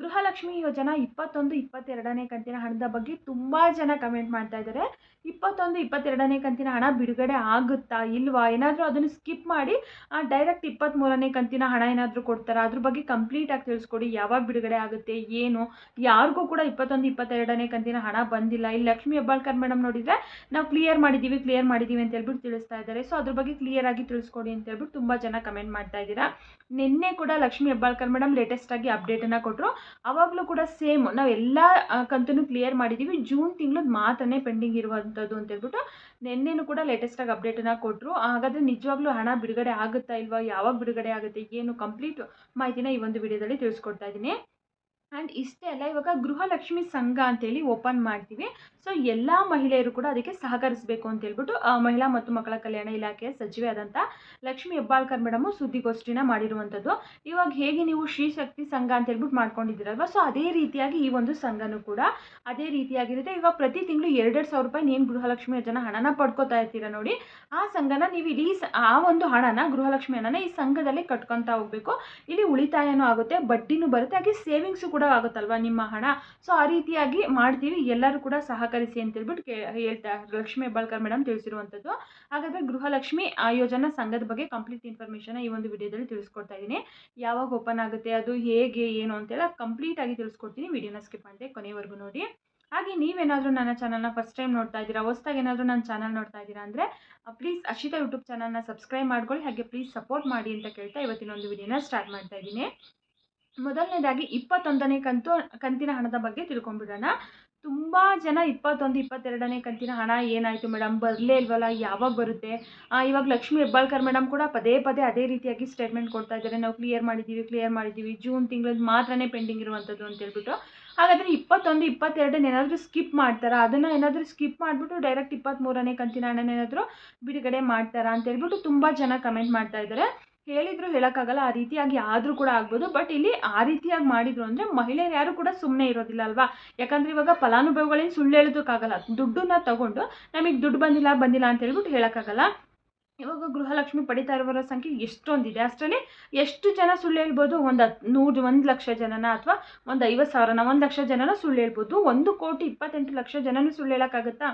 ಗೃಹಲಕ್ಷ್ಮಿ ಯೋಜನಾ ಇಪ್ಪತ್ತೊಂದು, ಇಪ್ಪತ್ತೆರಡನೇ ಕಂತಿನ ಹಣದ ಬಗ್ಗೆ ತುಂಬ ಜನ ಕಮೆಂಟ್ ಮಾಡ್ತಾ ಇದ್ದಾರೆ. ಇಪ್ಪತ್ತೊಂದು, ಇಪ್ಪತ್ತೆರಡನೇ ಕಂತಿನ ಹಣ ಬಿಡುಗಡೆ ಆಗುತ್ತಾ ಇಲ್ವಾ? ಏನಾದರೂ ಅದನ್ನು ಸ್ಕಿಪ್ ಮಾಡಿ ಡೈರೆಕ್ಟ್ ಇಪ್ಪತ್ತ್ಮೂರನೇ ಕಂತಿನ ಹಣ ಏನಾದರೂ ಕೊಡ್ತಾರೆ? ಅದ್ರ ಬಗ್ಗೆ ಕಂಪ್ಲೀಟಾಗಿ ತಿಳಿಸ್ಕೊಡಿ. ಯಾವಾಗ ಬಿಡುಗಡೆ ಆಗುತ್ತೆ? ಏನು? ಯಾರಿಗೂ ಕೂಡ ಇಪ್ಪತ್ತೊಂದು, ಇಪ್ಪತ್ತೆರಡನೇ ಕಂತಿನ ಹಣ ಬಂದಿಲ್ಲ. ಇಲ್ಲಿ ಲಕ್ಷ್ಮಿ ಹೆಬ್ಬಾಳ್ಕರ್ ಮೇಡಮ್ ನೋಡಿದರೆ ನಾವು ಕ್ಲಿಯರ್ ಮಾಡಿದ್ದೀವಿ ಕ್ಲಿಯರ್ ಮಾಡಿದ್ದೀವಿ ಅಂತ ಹೇಳ್ಬಿಟ್ಟು ತಿಳಿಸ್ತಾ ಇದ್ದಾರೆ. ಸೊ ಅದ್ರ ಬಗ್ಗೆ ಕ್ಲಿಯರ್ ಆಗಿ ತಿಳಿಸ್ಕೊಡಿ ಅಂತ ಹೇಳ್ಬಿಟ್ಟು ತುಂಬ ಜನ ಕಮೆಂಟ್ ಮಾಡ್ತಾ ಇದ್ದೀರಾ. ನಿನ್ನೆ ಕೂಡ ಲಕ್ಷ್ಮಿ ಹೆಬ್ಬಾಳ್ಕರ್ ಮೇಡಮ್ ಲೇಟೆಸ್ಟ್ ಆಗಿ ಅಪ್ಡೇಟನ್ನು ಕೊಟ್ಟರು ಅವಾಗಲೂ ಕೂಡ ಸೇಮ್ ನಾವು ಎಲ್ಲ ಕಂತನ್ನು ಕ್ಲಿಯರ್ ಮಾಡಿದ್ದೀವಿ ಜೂನ್ ತಿಂಗಳದ್ದು ಮಾತ್ರನೇ ಪೆಂಡಿಂಗ್ ಇರುವಂಥದ್ದು ಅಂತ ಹೇಳ್ಬಿಟ್ಟು ನಿನ್ನೆನೂ ಕೂಡ ಲೇಟೆಸ್ಟಾಗಿ ಅಪ್ಡೇಟನ್ನು ಕೊಟ್ಟರು ಹಾಗಾದರೆ ನಿಜವಾಗ್ಲೂ ಹಣ ಬಿಡುಗಡೆ ಆಗುತ್ತಾ ಇಲ್ವಾ? ಯಾವಾಗ ಬಿಡುಗಡೆ ಆಗುತ್ತೆ? ಏನು ಕಂಪ್ಲೀಟ್ ಮಾಹಿತಿನ ಈ ಒಂದು ವಿಡಿಯೋದಲ್ಲಿ ತಿಳಿಸ್ಕೊಡ್ತಾ ಇದ್ದೀನಿ. ಆ್ಯಂಡ್ ಇಷ್ಟೇ ಅಲ್ಲ, ಇವಾಗ ಗೃಹಲಕ್ಷ್ಮಿ ಸಂಘ ಅಂತೇಳಿ ಓಪನ್ ಮಾಡ್ತೀವಿ. ಸೊ ಎಲ್ಲ ಮಹಿಳೆಯರು ಕೂಡ ಅದಕ್ಕೆ ಸಹಕರಿಸಬೇಕು ಅಂತ ಹೇಳ್ಬಿಟ್ಟು ಮಹಿಳಾ ಮತ್ತು ಮಕ್ಕಳ ಕಲ್ಯಾಣ ಇಲಾಖೆಯ ಸಚಿವೆ ಆದಂಥ ಲಕ್ಷ್ಮಿ ಹೆಬ್ಬಾಳ್ಕರ್ ಮೇಡಮು ಸುದ್ದಿಗೋಷ್ಠಿನ ಮಾಡಿರುವಂಥದ್ದು ಇವಾಗ ಹೇಗೆ ನೀವು ಶ್ರೀ ಶಕ್ತಿ ಸಂಘ ಅಂತ ಹೇಳ್ಬಿಟ್ಟು ಮಾಡ್ಕೊಂಡಿದ್ದೀರಲ್ವ? ಸೊ ಅದೇ ರೀತಿಯಾಗಿ ಈ ಒಂದು ಸಂಘನೂ ಕೂಡ ಅದೇ ರೀತಿಯಾಗಿರುತ್ತೆ. ಇವಾಗ ಪ್ರತಿ ತಿಂಗಳು ಎರಡೆರಡು ಸಾವಿರ ರೂಪಾಯಿ ನೀವು ಗೃಹಲಕ್ಷ್ಮಿ ಯೋಜನಾ ಹಣನ ಪಡ್ಕೋತಾ ಇರ್ತೀರ ನೋಡಿ, ಆ ಸಂಘನ ನೀವು ಇಡೀ ಆ ಒಂದು ಹಣನ, ಗೃಹಲಕ್ಷ್ಮಿ ಹಣನ ಈ ಸಂಘದಲ್ಲಿ ಕಟ್ಕೊತಾ ಹೋಗಬೇಕು. ಇಲ್ಲಿ ಉಳಿತಾಯನೂ ಆಗುತ್ತೆ, ಬಡ್ಡಿನೂ ಬರುತ್ತೆ, ಹಾಗೆ ಸೇವಿಂಗ್ಸು ಕೂಡ ಆಗುತ್ತಲ್ವಾ ನಿಮ್ಮ ಹಣ? ಸೊ ಆ ರೀತಿಯಾಗಿ ಮಾಡ್ತೀವಿ. ಎಲ್ಲರೂ ಕೂಡ ಸಹಕರಿಸಿ ಅಂತ ಹೇಳ್ಬಿಟ್ಟು ಕೇ, ಹೇಳ್ತಾ, ಲಕ್ಷ್ಮಿ ಹೆಬ್ಬಾಳ್ಕರ್ ಮೇಡಮ್ ತಿಳಿಸಿರುವಂಥದ್ದು ಹಾಗಾದರೆ ಗೃಹಲಕ್ಷ್ಮಿ ಯೋಜನಾ ಸಂಘದ ಬಗ್ಗೆ ಕಂಪ್ಲೀಟ್ ಇನ್ಫಾರ್ಮೇಷನ್ ಈ ಒಂದು ವಿಡಿಯೋದಲ್ಲಿ ತಿಳಿಸ್ಕೊಡ್ತಾ ಇದ್ದೀನಿ. ಯಾವಾಗ ಓಪನ್ ಆಗುತ್ತೆ, ಅದು ಹೇಗೆ, ಏನು ಅಂತೆಲ್ಲ ಕಂಪ್ಲೀಟ್ ಆಗಿ ತಿಳಿಸ್ಕೊಡ್ತೀನಿ. ವಿಡಿಯೋನ ಸ್ಕಿಪ್ ಮಾಡಿದೆ ಕೊನೆವರೆಗೂ ನೋಡಿ. ಹಾಗೆ ನೀವೇನಾದರೂ ನನ್ನ ಚಾನಲ್ನ ಫಸ್ಟ್ ಟೈಮ್ ನೋಡ್ತಾ ಇದ್ದೀರಾ, ಹೊಸ್ದಾಗಿ ಏನಾದರೂ ನನ್ನ ಚಾನಲ್ ನೋಡ್ತಾ ಇದ್ದೀರಾ ಅಂದರೆ ಪ್ಲೀಸ್ ಅಶಿತಾ ಯೂಟ್ಯೂಬ್ ಚಾನಲ್ನ ಸಬ್ಸ್ಕ್ರೈಬ್ ಮಾಡ್ಕೊಳ್ಳಿ. ಹಾಗೆ ಪ್ಲೀಸ್ ಸಪೋರ್ಟ್ ಮಾಡಿ ಅಂತ ಕೇಳ್ತಾ ಇವತ್ತಿನ ಒಂದು ವಿಡಿಯೋನ ಸ್ಟಾರ್ಟ್ ಮಾಡ್ತಾ ಇದ್ದೀನಿ. ಮೊದಲನೇದಾಗಿ ಇಪ್ಪತ್ತೊಂದನೇ ಕಂತು, ಕಂತಿನ ಹಣದ ಬಗ್ಗೆ ತಿಳ್ಕೊಂಡ್ಬಿಡೋಣ. ತುಂಬ ಜನ ಇಪ್ಪತ್ತೊಂದು, ಇಪ್ಪತ್ತೆರಡನೇ ಕಂತಿನ ಹಣ ಏನಾಯಿತು ಮೇಡಮ್ ಬರಲೇ ಇಲ್ವಲ್ಲ? ಯಾವಾಗ ಬರುತ್ತೆ? ಇವಾಗ ಲಕ್ಷ್ಮಿ ಹೆಬ್ಬಾಳ್ಕರ್ ಮೇಡಮ್ ಕೂಡ ಪದೇ ಪದೇ ಅದೇ ರೀತಿಯಾಗಿ ಸ್ಟೇಟ್ಮೆಂಟ್ ಕೊಡ್ತಾ ಇದ್ದಾರೆ. ನಾವು ಕ್ಲಿಯರ್ ಮಾಡಿದ್ದೀವಿ ಕ್ಲಿಯರ್ ಮಾಡಿದ್ದೀವಿ. ಜೂನ್ ತಿಂಗಳದ್ದು ಮಾತ್ರನೇ ಪೆಂಡಿಂಗ್ ಇರುವಂಥದ್ದು ಅಂತ ಹೇಳ್ಬಿಟ್ಟು. ಹಾಗಾದರೆ ಇಪ್ಪತ್ತೊಂದು, ಇಪ್ಪತ್ತೆರಡನ್ನ ಏನಾದರೂ ಸ್ಕಿಪ್ ಮಾಡ್ತಾರಾ? ಅದನ್ನು ಏನಾದರೂ ಸ್ಕಿಪ್ ಮಾಡಿಬಿಟ್ಟು ಡೈರೆಕ್ಟ್ ಇಪ್ಪತ್ತ್ಮೂರನೇ ಕಂತಿನ ಹಣನೇನಾದರೂ ಬಿಡುಗಡೆ ಮಾಡ್ತಾರಾ ಅಂತ ಹೇಳ್ಬಿಟ್ಟು ತುಂಬ ಜನ ಕಮೆಂಟ್ ಮಾಡ್ತಾ ಇದ್ದಾರೆ. ಹೇಳಿದ್ರು ಹೇಳೋಕ್ಕಾಗಲ್ಲ, ಆ ರೀತಿಯಾಗಿ ಆದರೂ ಕೂಡ ಆಗ್ಬೋದು. ಬಟ್ ಇಲ್ಲಿ ಆ ರೀತಿಯಾಗಿ ಮಾಡಿದ್ರು ಅಂದರೆ ಮಹಿಳೆಯರು ಯಾರು ಕೂಡ ಸುಮ್ಮನೆ ಇರೋದಿಲ್ಲ ಅಲ್ವಾ? ಯಾಕಂದರೆ ಇವಾಗ ಫಲಾನುಭವಿಗಳೇನು ಸುಳ್ಳು ಹೇಳೋದಕ್ಕಾಗಲ್ಲ. ದುಡ್ಡನ್ನ ತಗೊಂಡು ನಮಗೆ ದುಡ್ಡು ಬಂದಿಲ್ಲ ಬಂದಿಲ್ಲ ಅಂತ ಹೇಳ್ಬಿಟ್ಟು ಹೇಳೋಕ್ಕಾಗಲ್ಲ. ಇವಾಗ ಗೃಹಲಕ್ಷ್ಮಿ ಪಡಿತಾ ಇರೋರ ಸಂಖ್ಯೆ ಎಷ್ಟೊಂದಿದೆ? ಅಷ್ಟರಲ್ಲಿ ಎಷ್ಟು ಜನ ಸುಳ್ಳು ಹೇಳ್ಬೋದು? ಒಂದು ಹತ್ತು ನೂರು, ಒಂದು ಲಕ್ಷ ಜನನ ಅಥವಾ ಒಂದು ಐವತ್ತು ಸಾವಿರನ, ಒಂದು ಲಕ್ಷ ಜನನ ಸುಳ್ಳು ಹೇಳ್ಬೋದು. ಒಂದು ಕೋಟಿ ಇಪ್ಪತ್ತೆಂಟು ಲಕ್ಷ ಜನನೂ ಸುಳ್ಳು ಹೇಳೋಕ್ಕಾಗತ್ತಾ?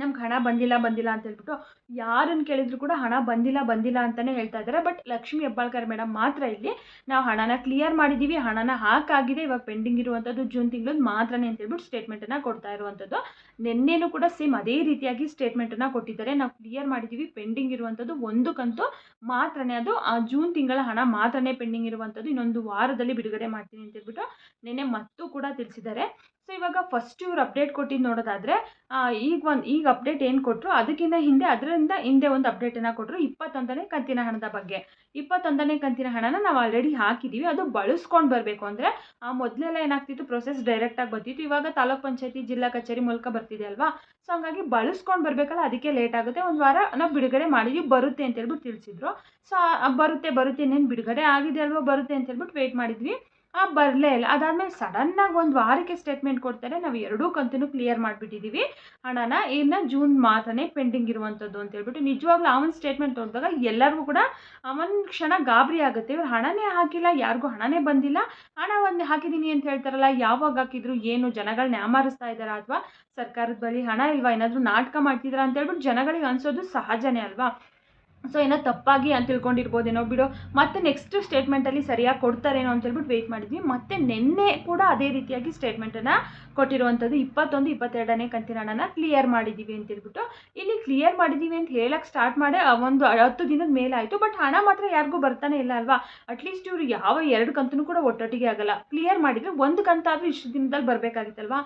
ನಮ್ಗೆ ಹಣ ಬಂದಿಲ್ಲ ಬಂದಿಲ್ಲ ಅಂತ ಹೇಳ್ಬಿಟ್ಟು ಯಾರನ್ನು ಕೇಳಿದ್ರು ಕೂಡ ಹಣ ಬಂದಿಲ್ಲ ಬಂದಿಲ್ಲ ಅಂತಲೇ ಹೇಳ್ತಾ ಇದ್ದಾರೆ ಬಟ್ ಲಕ್ಷ್ಮಿ ಹೆಬ್ಬಾಳ್ಕರ್ ಮೇಡಮ್ ಮಾತ್ರ ಇಲ್ಲಿ ನಾವು ಹಣನ ಕ್ಲಿಯರ್ ಮಾಡಿದ್ದೀವಿ ಹಣನ ಹಾಕಾಗಿದೆ ಇವಾಗ ಪೆಂಡಿಂಗ್ ಇರುವಂಥದ್ದು ಜೂನ್ ತಿಂಗಳದ್ದು ಮಾತ್ರನೇ ಅಂತ ಹೇಳ್ಬಿಟ್ಟು ಸ್ಟೇಟ್ಮೆಂಟನ್ನು ಕೊಡ್ತಾ ಇರುವಂಥದ್ದು ನಿನ್ನೆನೂ ಕೂಡ ಸೇಮ್ ಅದೇ ರೀತಿಯಾಗಿ ಸ್ಟೇಟ್ಮೆಂಟನ್ನು ಕೊಟ್ಟಿದ್ದಾರೆ. ನಾವು ಕ್ಲಿಯರ್ ಮಾಡಿದ್ದೀವಿ ಪೆಂಡಿಂಗ್ ಇರುವಂಥದ್ದು ಒಂದು ಕಂತು ಮಾತ್ರನೇ. ಅದು ಆ ಜೂನ್ ತಿಂಗಳ ಹಣ ಮಾತ್ರನೇ ಪೆಂಡಿಂಗ್ ಇರುವಂಥದ್ದು ಇನ್ನೊಂದು ವಾರದಲ್ಲಿ ಬಿಡುಗಡೆ ಮಾಡ್ತೀನಿ ಅಂತ ಹೇಳ್ಬಿಟ್ಟು ನಿನ್ನೆ ಮತ್ತೂ ಕೂಡ ತಿಳಿಸಿದ್ದಾರೆ. ಸೊ ಇವಾಗ ಫಸ್ಟ್ ಇವ್ರು ಅಪ್ಡೇಟ್ ಕೊಟ್ಟಿದ್ದು ನೋಡೋದಾದರೆ ಈಗ ಒಂದು, ಈಗ ಅಪ್ಡೇಟ್ ಏನು ಕೊಟ್ಟರು ಅದಕ್ಕಿಂತ ಹಿಂದೆ, ಅದರಿಂದ ಹಿಂದೆ ಒಂದು ಅಪ್ಡೇಟನ್ನು ಕೊಟ್ಟರು ಇಪ್ಪತ್ತೊಂದನೇ ಕಂತಿನ ಹಣದ ಬಗ್ಗೆ. ಇಪ್ಪತ್ತೊಂದನೇ ಕಂತಿನ ಹಣನ ನಾವು ಆಲ್ರೆಡಿ ಹಾಕಿದ್ದೀವಿ ಅದು ಬಳಸ್ಕೊಂಡು ಬರಬೇಕು ಅಂದರೆ, ಆ, ಮೊದಲೆಲ್ಲ ಏನಾಗ್ತಿತ್ತು ಪ್ರೊಸೆಸ್ ಡೈರೆಕ್ಟಾಗಿ ಬರ್ತಿತ್ತು. ಇವಾಗ ತಾಲೂಕ್ ಪಂಚಾಯತಿ, ಜಿಲ್ಲಾ ಕಚೇರಿ ಮೂಲಕ ಬರ್ತಿದೆ ಅಲ್ವಾ? ಸೊ ಹಂಗಾಗಿ ಬಳಸ್ಕೊಂಡು ಬರಬೇಕಲ್ಲ, ಅದಕ್ಕೆ ಲೇಟ್ ಆಗುತ್ತೆ. ಒಂದು ವಾರ ನಾವು ಬಿಡುಗಡೆ ಮಾಡಿದ್ವಿ, ಬರುತ್ತೆ ಅಂತ ಹೇಳ್ಬಿಟ್ಟು ತಿಳಿಸಿದ್ರು. ಸೊ ಬರುತ್ತೆ ಬರುತ್ತೆ ಇನ್ನೇನು ಬಿಡುಗಡೆ ಆಗಿದೆ ಅಲ್ವಾ, ಬರುತ್ತೆ ಅಂತ ಹೇಳ್ಬಿಟ್ಟು ವೆಯ್ಟ್ ಮಾಡಿದ್ವಿ. ಬರಲೇ ಇಲ್ಲ. ಅದಾದಮೇಲೆ ಸಡನ್ನಾಗಿ ಒಂದು ವಾರಕ್ಕೆ ಸ್ಟೇಟ್ಮೆಂಟ್ ಕೊಡ್ತಾರೆ ನಾವು ಎರಡೂ ಕಂತೂ ಕ್ಲಿಯರ್ ಮಾಡಿಬಿಟ್ಟಿದ್ದೀವಿ ಹಣನ ಇನ್ನು ಜೂನ್ ಮಾತ್ರನೇ ಪೆಂಡಿಂಗ್ ಇರುವಂಥದ್ದು ಅಂತ ಹೇಳ್ಬಿಟ್ಟು ನಿಜವಾಗ್ಲೂ ಆ ಸ್ಟೇಟ್ಮೆಂಟ್ ನೋಡಿದಾಗ ಎಲ್ಲರಿಗೂ ಕೂಡ ಒಂದು ಕ್ಷಣ ಗಾಬರಿ ಆಗುತ್ತೆ. ಇವ್ರು ಹಣನೇ ಹಾಕಿಲ್ಲ, ಯಾರಿಗೂ ಹಣನೇ ಬಂದಿಲ್ಲ. ಹಣ ಒಂದು ಹಾಕಿದ್ದೀನಿ ಅಂತ ಹೇಳ್ತಾರಲ್ಲ, ಯಾವಾಗ ಹಾಕಿದ್ರು, ಏನು ಜನಗಳನ್ನ ಯಾಮಾರಿಸ್ತಾ ಇದ್ದಾರಾ ಅಥವಾ ಸರ್ಕಾರದ ಬಳಿ ಹಣ ಇಲ್ವಾ? ಏನಾದರೂ ನಾಟಕ ಮಾಡ್ತಿದ್ದಾರಾ ಅಂತ ಹೇಳ್ಬಿಟ್ಟು ಜನಗಳಿಗೆ ಅನ್ಸೋದು ಸಹಜನೇ ಅಲ್ವಾ? ಸೊ ಏನೋ ತಪ್ಪಾಗಿ ಅಂತ ತಿಳ್ಕೊಂಡಿರ್ಬೋದೇನೋ ಬಿಡು. ಮತ್ತೆ ನೆಕ್ಸ್ಟ್ ಸ್ಟೇಟ್ಮೆಂಟಲ್ಲಿ ಸರಿಯಾಗಿ ಕೊಡ್ತಾರೇನೋ ಅಂತ ಹೇಳ್ಬಿಟ್ಟು ವೆಯ್ಟ್ ಮಾಡಿದ್ವಿ. ಮತ್ತೆ ನಿನ್ನೆ ಕೂಡ ಅದೇ ರೀತಿಯಾಗಿ ಸ್ಟೇಟ್ಮೆಂಟನ್ನು ಕೊಟ್ಟಿರುವಂಥದ್ದು ಇಪ್ಪತ್ತೊಂದು, ಇಪ್ಪತ್ತೆರಡನೇ ಕಂತಿನ ಹಣನ ಕ್ಲಿಯರ್ ಮಾಡಿದ್ದೀವಿ ಅಂತ ಹೇಳ್ಬಿಟ್ಟು. ಇಲ್ಲಿ ಕ್ಲಿಯರ್ ಮಾಡಿದ್ದೀವಿ ಅಂತ ಹೇಳಕ್ಕೆ ಸ್ಟಾರ್ಟ್ ಮಾಡಿ ಒಂದು ಹತ್ತು ದಿನದ ಮೇಲೆ ಮೇಲಾಯಿತು ಬಟ್ ಹಣ ಮಾತ್ರ ಯಾರಿಗೂ ಬರ್ತಾನೆ ಇಲ್ಲ ಅಲ್ವಾ? ಅಟ್ಲೀಸ್ಟ್ ಇವರು ಯಾವ ಎರಡು ಕಂತೂ ಕೂಡ ಒಟ್ಟೊಟ್ಟಿಗೆ ಆಗಲ್ಲ. ಕ್ಲಿಯರ್ ಮಾಡಿದರೆ ಒಂದು ಕಂತಾದರೂ ಇಷ್ಟು ದಿನದಲ್ಲಿ ಬರಬೇಕಾಗಿತ್ತಲ್ವಾ?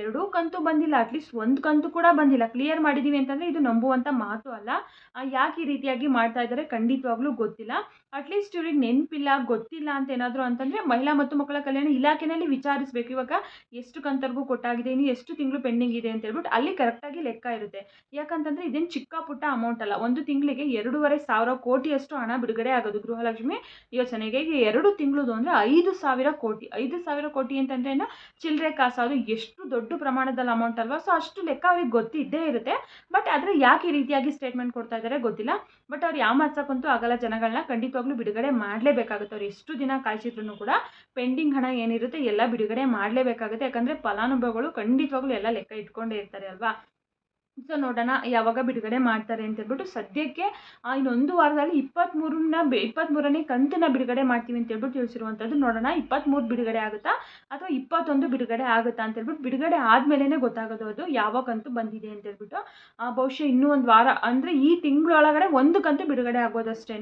ಎರಡೂ ಕಂತು ಬಂದಿಲ್ಲ ಅಟ್ಲೀಸ್ಟ್ ಒಂದು ಕಂತು ಕೂಡ ಬಂದಿಲ್ಲ. ಕ್ಲಿಯರ್ ಮಾಡಿದ್ದೀವಿ ಅಂತಂದರೆ ಇದು ನಂಬುವಂಥ ಮಾತು ಅಲ್ಲ. ಯಾಕೆ ಈ ರೀತಿಯಾಗಿ ಮಾಡ್ತಾ ಇದ್ದಾರೆ ಖಂಡಿತವಾಗ್ಲೂ ಗೊತ್ತಿಲ್ಲ. ಅಟ್ಲೀಸ್ಟ್ ಇವ್ರಿಗೆ ನೆನಪಿಲ್ಲ, ಗೊತ್ತಿಲ್ಲ ಅಂತ ಏನಾದರೂ ಅಂತಂದರೆ ಮಹಿಳಾ ಮತ್ತು ಮಕ್ಕಳ ಕಲ್ಯಾಣ ಇಲಾಖೆನಲ್ಲಿ ವಿಚಾರಿಸಬೇಕು. ಇವಾಗ ಎಷ್ಟು ಕಂತರ್ಗೂ ಕೊಟ್ಟಾಗಿದೆ, ಇನ್ನು ಎಷ್ಟು ತಿಂಗಳು ಪೆಂಡಿಂಗ್ ಇದೆ ಅಂತ ಹೇಳ್ಬಿಟ್ಟು ಅಲ್ಲಿ ಕರೆಕ್ಟಾಗಿ ಲೆಕ್ಕ ಇರುತ್ತೆ. ಯಾಕಂತಂದರೆ ಇದೇನು ಚಿಕ್ಕ ಪುಟ್ಟ ಅಮೌಂಟ್ ಅಲ್ಲ. ಒಂದು ತಿಂಗಳಿಗೆ ಎರಡೂವರೆ ಸಾವಿರ ಕೋಟಿಯಷ್ಟು ಹಣ ಬಿಡುಗಡೆ ಆಗೋದು ಗೃಹಲಕ್ಷ್ಮಿ ಯೋಜನೆಗೆ. ಎರಡು ತಿಂಗಳದು ಅಂದರೆ ಐದು ಸಾವಿರ ಕೋಟಿ. ಐದು ಸಾವಿರ ಕೋಟಿ ಅಂತಂದ್ರೆ ಚಿಲ್ಲರೆ ಕಾಸು ಅದು ಎಷ್ಟು ದೊಡ್ಡ ದೊಡ್ಡ ಪ್ರಮಾಣದಲ್ಲಿ ಅಮೌಂಟ್ ಅಲ್ವಾ? ಸೊ ಅಷ್ಟು ಲೆಕ್ಕ ಅವ್ರಿಗೆ ಗೊತ್ತಿದ್ದೇ ಇರುತ್ತೆ. ಬಟ್ ಆದರೆ ಯಾಕೆ ಈ ರೀತಿಯಾಗಿ ಸ್ಟೇಟ್ಮೆಂಟ್ ಕೊಡ್ತಾ ಇದ್ದಾರೆ ಗೊತ್ತಿಲ್ಲ. ಬಟ್ ಅವ್ರು ಯಾಮಾರ್ಸಕ್ಕಂತೂ ಆಗಲ್ಲ ಜನಗಳನ್ನ ಖಂಡಿತವಾಗ್ಲೂ ಬಿಡುಗಡೆ ಮಾಡಲೇಬೇಕಾಗುತ್ತೆ. ಅವ್ರು ಎಷ್ಟು ದಿನ ಕಾಯಿಸಿದ್ರು ಕೂಡ ಪೆಂಡಿಂಗ್ ಹಣ ಏನಿರುತ್ತೆ ಎಲ್ಲ ಬಿಡುಗಡೆ ಮಾಡಲೇಬೇಕಾಗುತ್ತೆ. ಯಾಕಂದರೆ ಫಲಾನುಭವಿಗಳು ಖಂಡಿತವಾಗ್ಲೂ ಎಲ್ಲ ಲೆಕ್ಕ ಇಟ್ಕೊಂಡೇ ಇರ್ತಾರೆ ಅಲ್ವಾ? ಸೊ ನೋಡೋಣ, ಯಾವಾಗ ಬಿಡುಗಡೆ ಮಾಡ್ತಾರೆ ಅಂತ ಹೇಳ್ಬಿಟ್ಟು ಸದ್ಯಕ್ಕೆ ಇನ್ನೊಂದು ವಾರದಲ್ಲಿ ಇಪ್ಪತ್ತ್ಮೂರನ್ನ ಬಿ ಇಪ್ಪತ್ತ್ಮೂರನೇ ಕಂತನ್ನ ಬಿಡುಗಡೆ ಮಾಡ್ತೀವಿ ಅಂತ ಹೇಳ್ಬಿಟ್ಟು ತಿಳಿಸಿರುವಂಥದ್ದು ನೋಡೋಣ ಇಪ್ಪತ್ತ್ಮೂರು ಬಿಡುಗಡೆ ಆಗುತ್ತಾ? ಅಥವಾ ಇಪ್ಪತ್ತೊಂದು ಬಿಡುಗಡೆ ಆಗುತ್ತಾ ಅಂತ ಹೇಳ್ಬಿಟ್ಟು ಬಿಡುಗಡೆ ಆದಮೇಲೆ ಗೊತ್ತಾಗೋದು ಅದು, ಯಾವ ಕಂತು ಬಂದಿದೆ ಅಂತ ಹೇಳ್ಬಿಟ್ಟು. ಬಹುಶಃ ಇನ್ನೂ ಒಂದು ವಾರ, ಅಂದರೆ ಈ ತಿಂಗಳೊಳಗಡೆ ಒಂದು ಕಂತು ಬಿಡುಗಡೆ ಆಗೋದಷ್ಟೇ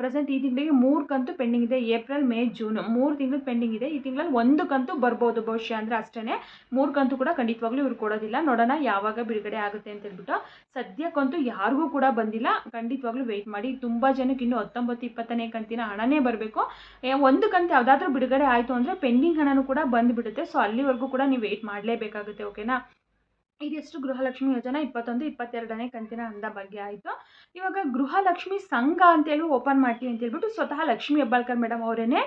ಪ್ರೆಸೆಂಟ್ ಈ ತಿಂಗಳಿಗೆ ಮೂರು ಕಂತು ಪೆಂಡಿಂಗ್ ಇದೆ, ಏಪ್ರಿಲ್, ಮೇ, ಜೂನ್. ಮೂರು ತಿಂಗಳು ಪೆಂಡಿಂಗ್ ಇದೆ, ಈ ತಿಂಗಳಲ್ಲಿ ಒಂದು ಕಂತು ಬರ್ಬೋದು ಬಹುಶಃ ಅಂದರೆ ಅಷ್ಟೇ ಮೂರು ಕಂತು ಕೂಡ ಖಂಡಿತವಾಗ್ಲೂ ಇವ್ರು ಕೊಡೋದಿಲ್ಲ. ನೋಡೋಣ ಯಾವಾಗ ಬಿಡುಗಡೆ ಆಗುತ್ತೆ ಅಂತ ಹೇಳ್ಬಿಟ್ಟು ಸದ್ಯಕ್ಕಂತೂ ಯಾರಿಗೂ ಕೂಡ ಬಂದಿಲ್ಲ. ಖಂಡಿತವಾಗ್ಲೂ ವೆಯ್ಟ್ ಮಾಡಿ. ತುಂಬ ಜನಕ್ಕೆ ಇನ್ನೂ ಹತ್ತೊಂಬತ್ತು, ಇಪ್ಪತ್ತನೇ ಕಂತಿನ ಹಣನೇ ಬರಬೇಕು. ಒಂದು ಕಂತು ಯಾವುದಾದ್ರೂ ಬಿಡುಗಡೆ ಆಯಿತು ಅಂದರೆ ಪೆಂಡಿಂಗ್ ಹಣನೂ ಕೂಡ ಬಂದುಬಿಡುತ್ತೆ. ಸೊ ಅಲ್ಲಿವರೆಗೂ ಕೂಡ ನೀವು ವೆಯ್ಟ್ ಮಾಡಲೇಬೇಕಾಗುತ್ತೆ ಓಕೆನಾ ಇದಿಷ್ಟು ಗೃಹಲಕ್ಷ್ಮಿ ಯೋಜನಾ ಇಪ್ಪತ್ತೊಂದು, ಇಪ್ಪತ್ತೆರಡನೇ ಕಂತಿನ ಹಂದ ಬಗ್ಗೆ ಆಯಿತು. ಇವಾಗ ಗೃಹಲಕ್ಷ್ಮಿ ಸಂಘ ಅಂತೇಳಿ ಓಪನ್ ಮಾಡ್ತೀವಿ ಅಂತ ಹೇಳ್ಬಿಟ್ಟು ಸ್ವತಃ ಲಕ್ಷ್ಮಿ ಹೆಬ್ಬಾಳ್ಕರ್ ಮೇಡಮ್ ಅವರೇನೆ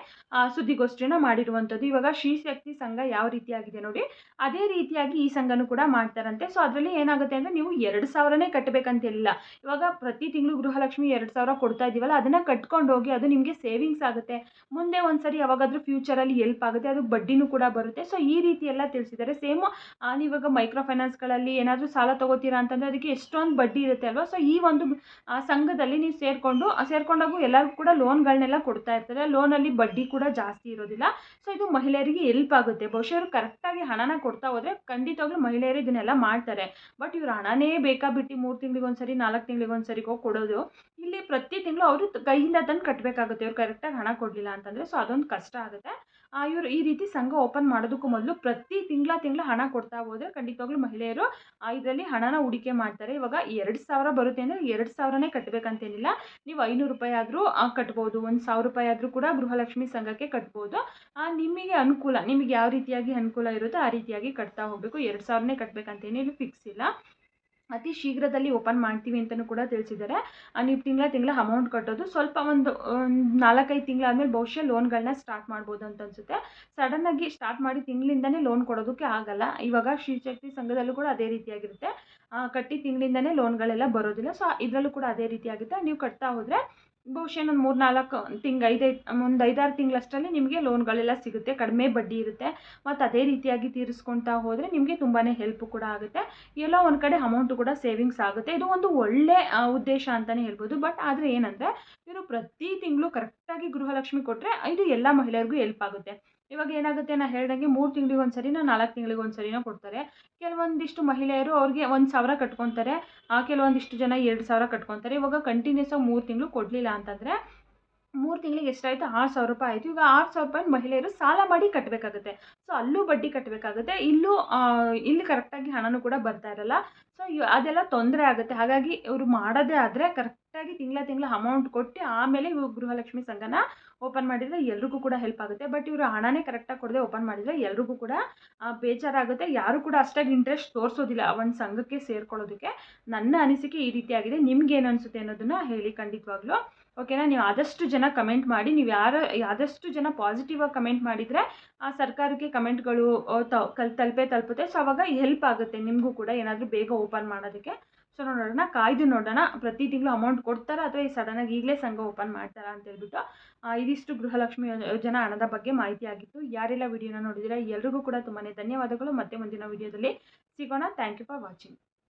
ಸುದ್ದಿಗೋಷ್ಠಿನ ಮಾಡಿರುವಂಥದ್ದು. ಇವಾಗ ಶ್ರೀಶಕ್ತಿ ಸಂಘ ಯಾವ ರೀತಿಯಾಗಿದೆ ನೋಡಿ, ಅದೇ ರೀತಿಯಾಗಿ ಈ ಸಂಘನೂ ಕೂಡ ಮಾಡ್ತಾರಂತೆ. ಸೊ ಅದರಲ್ಲಿ ಏನಾಗುತ್ತೆ ಅಂದರೆ ನೀವು ಎರಡು ಸಾವಿರನೇ ಕಟ್ಟಬೇಕಂತಿಲ್ಲ ಇವಾಗ ಪ್ರತಿ ತಿಂಗಳು ಗೃಹಲಕ್ಷ್ಮಿ ಎರಡು ಸಾವಿರ ಕೊಡ್ತಾ ಇದ್ದೀವಲ್ಲ, ಅದನ್ನು ಕಟ್ಕೊಂಡು ಹೋಗಿ ಅದು ನಿಮಗೆ ಸೇವಿಂಗ್ಸ್ ಆಗುತ್ತೆ. ಮುಂದೆ ಒಂದು ಸರಿ ಯಾವಾಗಾದರೂ ಫ್ಯೂಚರಲ್ಲಿ ಎಲ್ಪ್ ಆಗುತ್ತೆ, ಅದು ಬಡ್ಡಿನೂ ಕೂಡ ಬರುತ್ತೆ. ಸೊ ಈ ರೀತಿ ಎಲ್ಲ ತಿಳಿಸಿದ್ದಾರೆ ಸೇಮ್ ನೀವಾಗ ಮೈಕ್ರೋ ಫೈನಾನ್ಸ್ಗಳಲ್ಲಿ ಏನಾದರೂ ಸಾಲ ತೊಗೋತೀರಾ ಅಂತಂದರೆ ಅದಕ್ಕೆ ಎಷ್ಟೊಂದು ಬಡ್ಡಿ ಇರುತ್ತೆ ಅಲ್ವಾ? ಸೊ ಈ ಒಂದು ಸಂಘದಲ್ಲಿ ನೀವು ಸೇರಿಕೊಂಡು ಸೇರ್ಕೊಂಡಾಗೂ ಎಲ್ಲರಿಗೂ ಕೂಡ ಲೋನ್ಗಳನ್ನೆಲ್ಲ ಕೊಡ್ತಾ ಇರ್ತಾರೆ. ಲೋನಲ್ಲಿ ಬಡ್ಡಿ ಕೂಡ ಜಾಸ್ತಿ ಇರೋದಿಲ್ಲ. ಸೊ ಇದು ಮಹಿಳೆಯರಿಗೆ ಹೆಲ್ಪ್ ಆಗುತ್ತೆ. ಬಹುಶಃ ಅವರು ಕರೆಕ್ಟಾಗಿ ಹಣನ ಕೊಡ್ತಾ ಹೋದರೆ ಖಂಡಿತವಾಗ್ಲೂ ಮಹಿಳೆಯರು ಇದನ್ನೆಲ್ಲ ಮಾಡ್ತಾರೆ. ಬಟ್ ಇವ್ರು ಹಣನೇ ಬೇಕಾ ಬಿಟ್ಟು ಮೂರು ತಿಂಗಳಿಗೊಂದ್ಸರಿ ನಾಲ್ಕು ತಿಂಗಳಿಗೊಂದ್ಸರಿ ಹೋಗಿ ಕೊಡೋದು? ಇಲ್ಲಿ ಪ್ರತಿ ತಿಂಗಳು ಅವರು ಕೈಯಿಂದ ತಂದು ಕಟ್ಟಬೇಕಾಗುತ್ತೆ ಇವ್ರು ಕರೆಕ್ಟಾಗಿ ಹಣ ಕೊಡಲಿಲ್ಲ ಅಂತಂದರೆ ಸೊ ಅದೊಂದು ಕಷ್ಟ ಆಗುತ್ತೆ. ಇವರು ಈ ರೀತಿ ಸಂಘ ಓಪನ್ ಮಾಡೋದಕ್ಕೂ ಮೊದಲು ಪ್ರತಿ ತಿಂಗಳ ತಿಂಗಳ ಹಣ ಕೊಡ್ತಾ ಹೋದರೆ ಖಂಡಿತವಾಗ್ಲೂ ಮಹಿಳೆಯರು ಇದರಲ್ಲಿ ಹಣನ ಹೂಡಿಕೆ ಮಾಡ್ತಾರೆ. ಇವಾಗ ಎರಡು ಸಾವಿರ ಬರುತ್ತೆ ಅಂದರೆ ಎರಡು ಸಾವಿರನೇ ಕಟ್ಟಬೇಕಂತೇನಿಲ್ಲ ನೀವು ಐನೂರು ರೂಪಾಯಿ ಆದರೂ ಕಟ್ಬೋದು. ಒಂದು ಸಾವಿರ ರೂಪಾಯಿ ಆದರೂ ಕೂಡ ಗೃಹಲಕ್ಷ್ಮಿ ಸಂಘಕ್ಕೆ ಕಟ್ಬೋದು. ನಿಮಗೆ ಅನುಕೂಲ, ನಿಮಗೆ ಯಾವ ರೀತಿಯಾಗಿ ಅನುಕೂಲ ಇರುತ್ತೋ ಆ ರೀತಿಯಾಗಿ ಕಟ್ತಾ ಹೋಗಬೇಕು. ಎರಡು ಸಾವಿರನೇ ಕಟ್ಟಬೇಕಂತೇನಿಲ್ಲ ಫಿಕ್ಸ್ ಇಲ್ಲ. ಅತಿ ಶೀಘ್ರದಲ್ಲಿ ಓಪನ್ ಮಾಡ್ತೀವಿ ಅಂತಲೂ ಕೂಡ ತಿಳಿಸಿದ್ದಾರೆ. ನೀವು ತಿಂಗಳ ತಿಂಗಳ ಅಮೌಂಟ್ ಕಟ್ಟೋದು. ಸ್ವಲ್ಪ ಒಂದು ನಾಲ್ಕೈದು ತಿಂಗಳಾದಮೇಲೆ ಬಹುಶಃ ಲೋನ್ಗಳನ್ನ ಸ್ಟಾರ್ಟ್ ಮಾಡ್ಬೋದು ಅಂತ ಅನಿಸುತ್ತೆ. ಸಡನ್ನಾಗಿ ಸ್ಟಾರ್ಟ್ ಮಾಡಿ ತಿಂಗಳಿಂದನೇ ಲೋನ್ ಕೊಡೋದಕ್ಕೆ ಆಗಲ್ಲ. ಇವಾಗ ಶ್ರೀಶಕ್ತಿ ಸಂಘದಲ್ಲೂ ಕೂಡ ಅದೇ ರೀತಿಯಾಗಿರುತ್ತೆ. ಕಟ್ಟಿ ತಿಂಗಳಿಂದನೇ ಲೋನ್ಗಳೆಲ್ಲ ಬರೋದಿಲ್ಲ. ಸೊ ಇದರಲ್ಲೂ ಕೂಡ ಅದೇ ರೀತಿಯಾಗುತ್ತೆ. ನೀವು ಕಟ್ತಾ ಹೋದರೆ ಬಹುಶಃ ಒಂದು ಮೂರು ನಾಲ್ಕು ತಿಂಗ್ ಐದೈದು ಒಂದು ಐದಾರು ತಿಂಗಳಷ್ಟರಲ್ಲಿ ನಿಮಗೆ ಲೋನ್ಗಳೆಲ್ಲ ಸಿಗುತ್ತೆ, ಕಡಿಮೆ ಬಡ್ಡಿ ಇರುತ್ತೆ. ಮತ್ತು ಅದೇ ರೀತಿಯಾಗಿ ತೀರಿಸ್ಕೊಳ್ತಾ ಹೋದರೆ ನಿಮಗೆ ತುಂಬಾ ಹೆಲ್ಪ್ ಕೂಡ ಆಗುತ್ತೆ. ಎಲ್ಲೋ ಒಂದು ಕಡೆ ಅಮೌಂಟು ಕೂಡ ಸೇವಿಂಗ್ಸ್ ಆಗುತ್ತೆ. ಇದು ಒಂದು ಒಳ್ಳೆ ಉದ್ದೇಶ ಅಂತಲೇ ಹೇಳ್ಬೋದು. ಬಟ್ ಆದರೆ ಏನಂದರೆ, ಇವರು ಪ್ರತಿ ತಿಂಗಳು ಕರೆಕ್ಟಾಗಿ ಗೃಹಲಕ್ಷ್ಮಿ ಕೊಟ್ಟರೆ ಇದು ಎಲ್ಲ ಮಹಿಳೆಯರಿಗೂ ಹೆಲ್ಪ್ ಆಗುತ್ತೆ. ಇವಾಗ ಏನಾಗುತ್ತೆ ನಾನು ಹೇಳ್ದಂಗೆ ಮೂರು ತಿಂಗಳಿಗೆ ಒಂದು ನಾಲ್ಕು ತಿಂಗಳಿಗೆ ಕೊಡ್ತಾರೆ. ಕೆಲವೊಂದಿಷ್ಟು ಮಹಿಳೆಯರು ಅವ್ರಿಗೆ ಒಂದು ಸಾವಿರ ಕಟ್ಕೊತಾರೆ. ಕೆಲವೊಂದಿಷ್ಟು ಜನ ಎರಡು ಸಾವಿರ ಕಟ್ಕೊತಾರೆ. ಇವಾಗ ಕಂಟಿನ್ಯೂಸ್ ಆಗಿ ಮೂರು ತಿಂಗಳು ಕೊಡಲಿಲ್ಲ ಅಂತಂದರೆ ಮೂರು ತಿಂಗಳಿಗೆ ಎಷ್ಟಾಯಿತು? ಆರು ಸಾವಿರ ರೂಪಾಯಿ ಆಯಿತು. ಈಗ ಆರು ಸಾವಿರ ರೂಪಾಯಿ ಮಹಿಳೆಯರು ಸಾಲ ಮಾಡಿ ಕಟ್ಟಬೇಕಾಗುತ್ತೆ ಸೊ, ಅಲ್ಲೂ ಬಡ್ಡಿ ಕಟ್ಟಬೇಕಾಗುತ್ತೆ ಇಲ್ಲೂ ಇಲ್ಲಿ ಕರೆಕ್ಟಾಗಿ ಹಣನೂ ಕೂಡ ಬರ್ತಾ ಇರಲ್ಲ. ಸೊ ಅದೆಲ್ಲ ತೊಂದರೆ ಆಗುತ್ತೆ. ಹಾಗಾಗಿ ಇವರು ಮಾಡೋದೇ ಆದರೆ ಕರೆಕ್ಟಾಗಿ ತಿಂಗಳ ತಿಂಗಳ ಅಮೌಂಟ್ ಕೊಟ್ಟು ಆಮೇಲೆ ಇವು ಗೃಹಲಕ್ಷ್ಮಿ ಸಂಘನ ಓಪನ್ ಮಾಡಿದರೆ ಎಲ್ರಿಗೂ ಕೂಡ ಹೆಲ್ಪ್ ಆಗುತ್ತೆ. ಬಟ್ ಇವರು ಹಣನೇ ಕರೆಕ್ಟಾಗಿ ಕೊಡದೆ ಓಪನ್ ಮಾಡಿದರೆ ಎಲ್ರಿಗೂ ಕೂಡ ಬೇಜಾರಾಗುತ್ತೆ ಯಾರು ಕೂಡ ಅಷ್ಟಾಗಿ ಇಂಟ್ರೆಸ್ಟ್ ತೋರಿಸೋದಿಲ್ಲ ಒಂದು ಸಂಘಕ್ಕೆ ಸೇರ್ಕೊಳ್ಳೋದಕ್ಕೆ. ನನ್ನ ಅನಿಸಿಕೆ ಈ ರೀತಿಯಾಗಿದೆ. ನಿಮ್ಗೆ ಏನು ಅನಿಸುತ್ತೆ ಅನ್ನೋದನ್ನು ಹೇಳಿ ಖಂಡಿತವಾಗ್ಲೂ. ಓಕೆನಾ ನೀವು ಆದಷ್ಟು ಜನ ಕಮೆಂಟ್ ಮಾಡಿ, ನೀವು ಯಾರು, ಆದಷ್ಟು ಜನ ಪಾಸಿಟಿವ್ ಆಗಿ ಕಮೆಂಟ್ ಮಾಡಿದರೆ, ಆ ಸರ್ಕಾರಕ್ಕೆ ಕಮೆಂಟ್ಗಳು ತಲುಪೇ ತಲುಪುತ್ತೆ. ಸೊ ಅವಾಗ ಹೆಲ್ಪ್ ಆಗುತ್ತೆ. ನಿಮಗೂ ಕೂಡ ಏನಾದರೂ ಬೇಗ ಓಪನ್ ಮಾಡೋದಕ್ಕೆ. ಸೊ ನೋಡೋಣ, ಕಾಯ್ದು ನೋಡೋಣ. ಪ್ರತಿ ತಿಂಗಳು ಅಮೌಂಟ್ ಕೊಡ್ತಾರಾ ಅಥವಾ ಈ ಆಗಿ ಈಗಲೇ ಸಂಘ ಓಪನ್ ಮಾಡ್ತಾರಾ ಅಂತ ಹೇಳ್ಬಿಟ್ಟು ಇದಿಷ್ಟು ಗೃಹಲಕ್ಷ್ಮಿ ಯೋಜನಾ ಹಣದ ಬಗ್ಗೆ ಮಾಹಿತಿ ಆಗಿತ್ತು. ಯಾರೆಲ್ಲ ವಿಡಿಯೋನ ನೋಡಿದಿರಾ ಎಲ್ರಿಗೂ ಕೂಡ ತುಂಬಾ ಧನ್ಯವಾದಗಳು. ಮತ್ತೆ ಮುಂದಿನ ವಿಡಿಯೋದಲ್ಲಿ ಸಿಗೋಣ. Thank you for watching